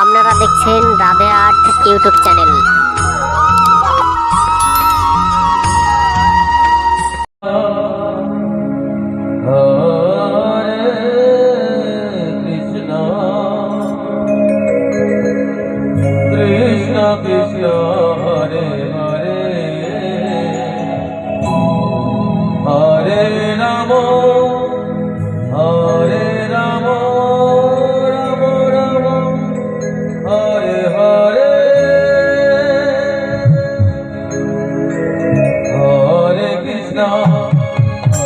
আপনারা দেখছেন Radhe art YouTube channel. Hare Krishna.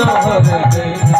Hare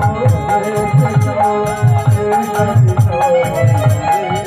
Thank you.